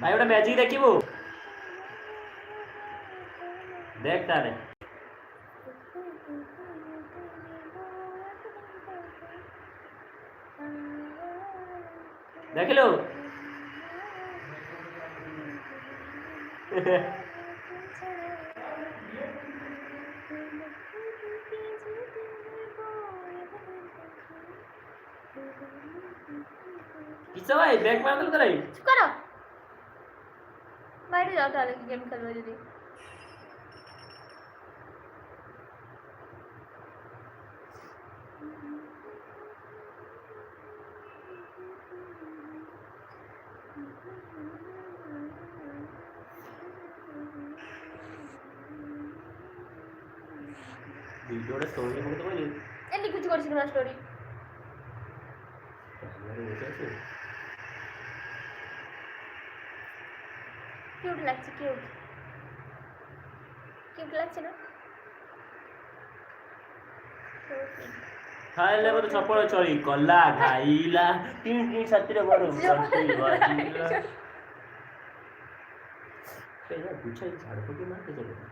ভাই ওটা ম্যাজিক দেখিব? দেখ তারে দেখিল? কিসা ভাই? ব্যাগ মারাতেল করাই করো। বাইরে যাও তাহলে গেম খেলব যদি? ভিডিওটা স্টোরি করতে পারি? এমনি কিছু করছিল না স্টোরি ক্যামেরা বসে আছে কিউট লাগছে কিউট কিউট লাগছে না? খাইলে বড় চপল চড়ি কলা খাইলা তিন তিন সাতিরে বড় চড়ি বাজিলা পেলা গুছাই কি মারতে চলে না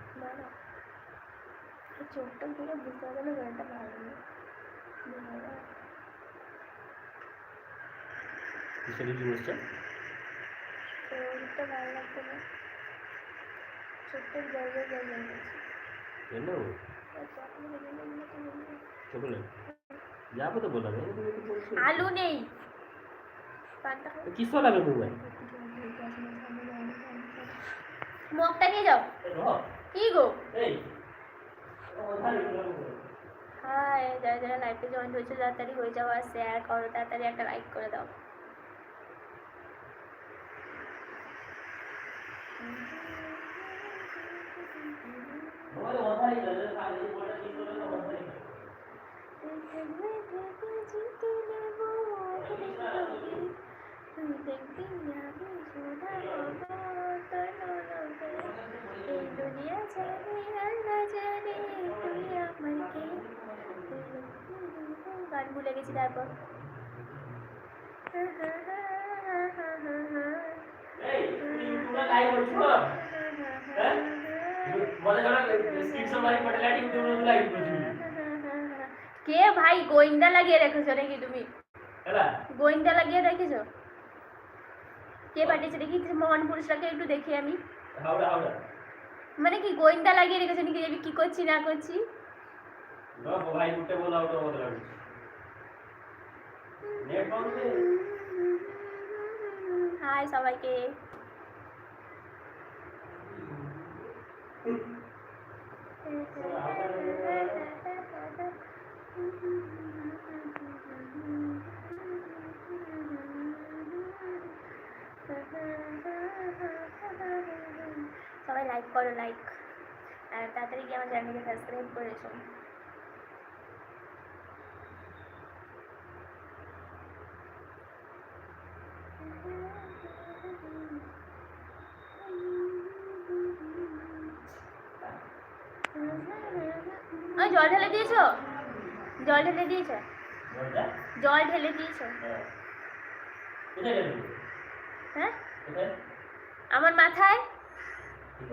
চোখটা পুরো বুঝতে পারবে না গানটা ভালো কিসের জিনিসটা ভালো না। জল জল কেন? যাব তো বললাম আলু নেই। কিসো লাগে মোবাইল মগটা নিয়ে যাও। কি গো? এই হাই যারা যারা লাইভে জয়েন হয়েছে তাড়াতাড়ি হয়ে যাও আর শেয়ার করো তাড়াতাড়ি একটা লাইক করে দাও। গান ভুলে গেছি তারপর। এই তুমি ইউটিউবে লাইভ করছ হ্যাঁ বলে গেল স্ক্রিনশট মারি পড়লাটি ইউটিউবে লাইভ করছ কে ভাই গোয়েন্দা লাগিয়ে রেখেছো নাকি তুমি গোয়েন্দা লাগিয়ে রেখেছো কে পাঠিয়েছে দেখি মহান পুরুষটাকে একটু দেখি আমি মানে কি গোয়েন্দা লাগিয়ে রেখেছো নাকি আমি কি করছি না করছি হাই সবাইকে সবাই লাইক করো লাইক আর তাড়াতাড়ি গিয়ে আমার চ্যানেলকে সাবস্ক্রাইব করে এসো ওই জল ঢেলে দিয়েছ? জল ঢেলে দিয়েছ? জল ঢেলে দিয়েছ? হ্যাঁ। হ্যাঁ? আমার মাথায় ঠিক আছে ঠিক আছে এই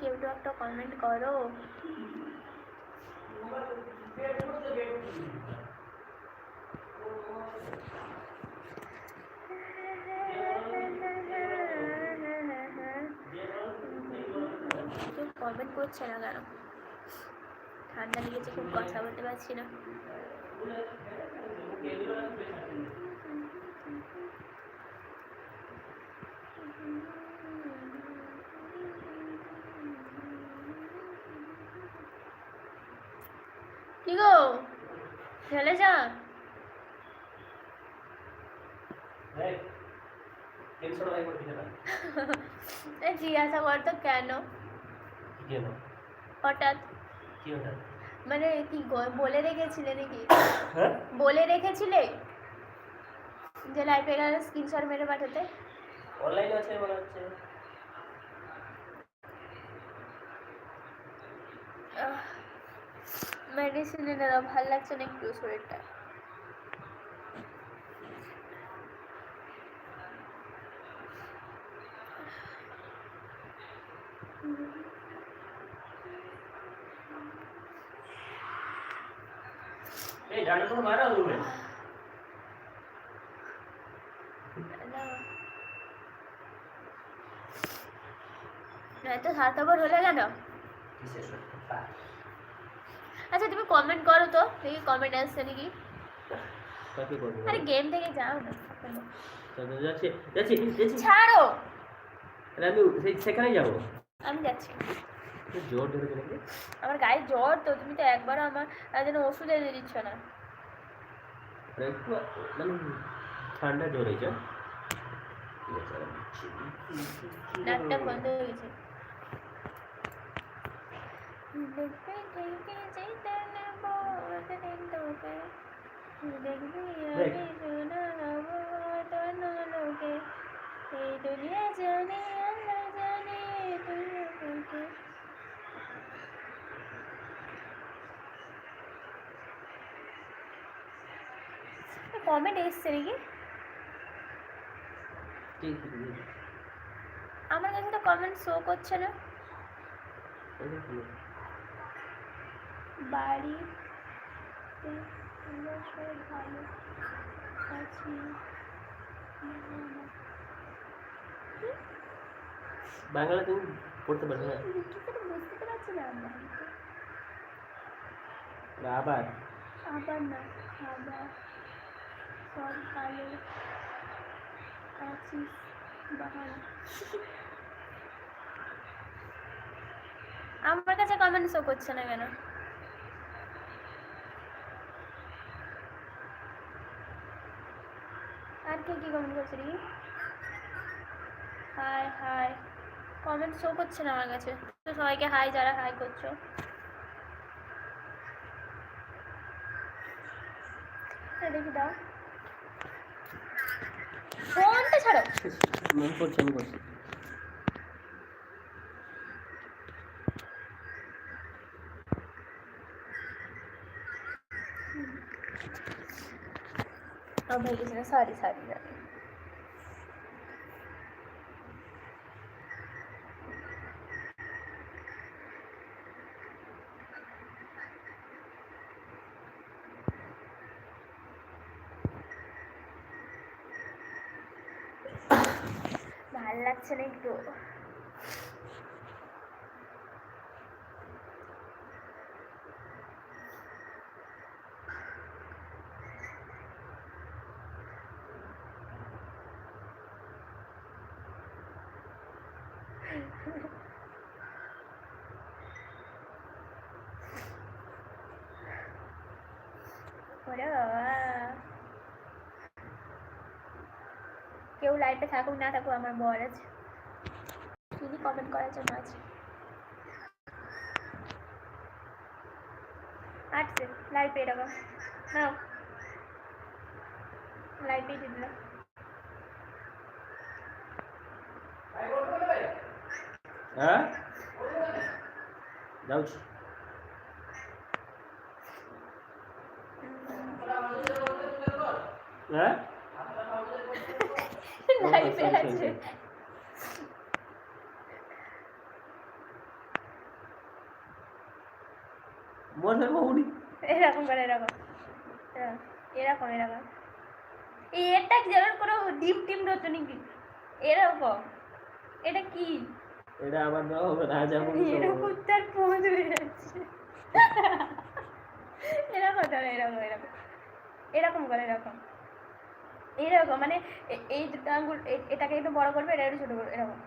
কেউ তো একটা কমেন্ট করো। কমেন্ট করছে না কেন? ঠান্ডা লেগেছে খুব কথা বলতে পারছি না। কি গো? চলে যা। জিজ্ঞাসা করতো কেন? কি হঠাৎ। কি ওটা? মানে কি বলে রেখেছিলে নাকি? হ্যাঁ? বলে রেখেছিলে? যে লাইফে গেলে স্ক্রিনশট মেরে পাঠাতে? অনলাইন আছে মনে হচ্ছে। মেডিসিন দাও ভালো লাগছে না একটু শরীরটা এই হবে এত স্বার্থপর হলে কেন? আচ্ছা তুমি কমেন্ট করো তো দেখি কমেন্ট আসছে নাকি। আরে গেম থেকে যাও না যাচ্ছি যাচ্ছি যাচ্ছি। ছাড়ো! আমি সেখানে যাব। আমি যাচ্ছি। ধরে আমার গায়ে জ্বর তো তুমি তো একবারও আমার জন্য ওষুধ এনে দিচ্ছ না। আরে একটু মানে ঠান্ডা জোর হয়েছে ঠিক আছে, আর দিচ্ছি। নাকটা বন্ধ হয়ে গেছে দেখ। কমেন্ট এসছে নাকি ঠিক আছে, ঠিক আছে। আমার কাছে তো কমেন্ট শো করছে না এই দেখো। বাড়ি আমরা সবাই ভালো আছি বাংলা তুমি পড়তে পারবে না লিখিতে তো বুঝতে তো পারছি না আমরা না, আবার আবার না খাবার সব আছিস, বাহানা। আমার কাছে কমেন্ট শো করছে না কেন? আর কে কি কমেন্ট করছে রে? হাই হাই কমেন্ট শো করছে না আমার কাছে। তো সবাইকে হাই যারা হাই করছ। এই দেখি দাও। ফোনটা ছাড়ো মন করছে আমি করছি ও ভেঙে গেছে না সরি ভালো লাগছে না একটু ওরে বাবা কেউ লাইফে থাকুক, না থাকুক, আমার বর আছে। শুধু কমেন্ট করার জন্য আছে। আসছে লাইফে এরকম নাও। লাইফে দিয়ে দিলাম। হ্যাঁ? যাচ্ছি হ্যাঁ? আছে মনে মৌরি এরকম করে এরকম এরকম, এরকম এরকম এটা যেমন কোনো ডিম টিম রচনি কি এরকম এটা কি এটা হবে না যেমন এরকম তার পৌঁছ যাচ্ছে এরকম ধরো এরকম এরকম এরকম করে এরকম এরকম মানে এই দুটো আঙ্গুল এটাকে একটু বড় করবে এটা একটু ছোট করবে এরকম।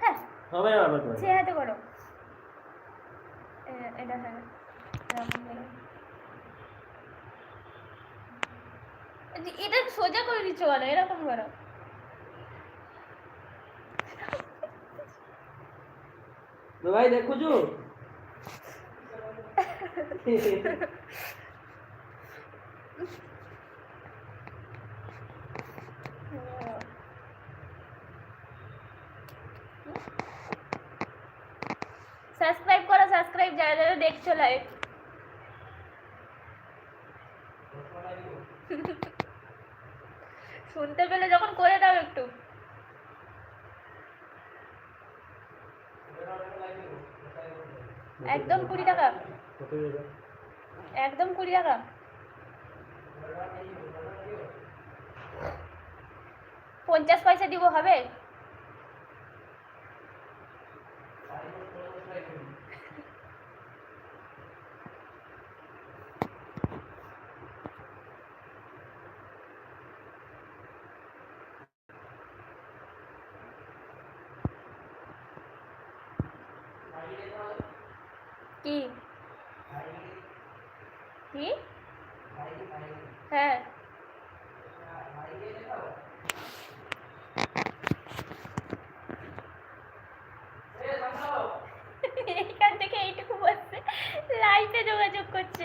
হ্যাঁ। সে হাতে করো। এটা হ্যাঁ এটা সোজা করে দিচ্ছ কেন? এরকম করো। ভাই দেখুছু সাবস্ক্রাইব করো, সাবস্ক্রাইব যারা যারা দেখছ লাইভ শুনতে পেলে যখন করে দাও একটু। একদম কুড়ি টাকা। একদম কুড়ি টাকা। পঞ্চাশ পয়সা দিব হবে? কি? কি? হ্যাঁ। এইখান থেকে এইটুকু বলছে লাইভে যোগাযোগ করছে।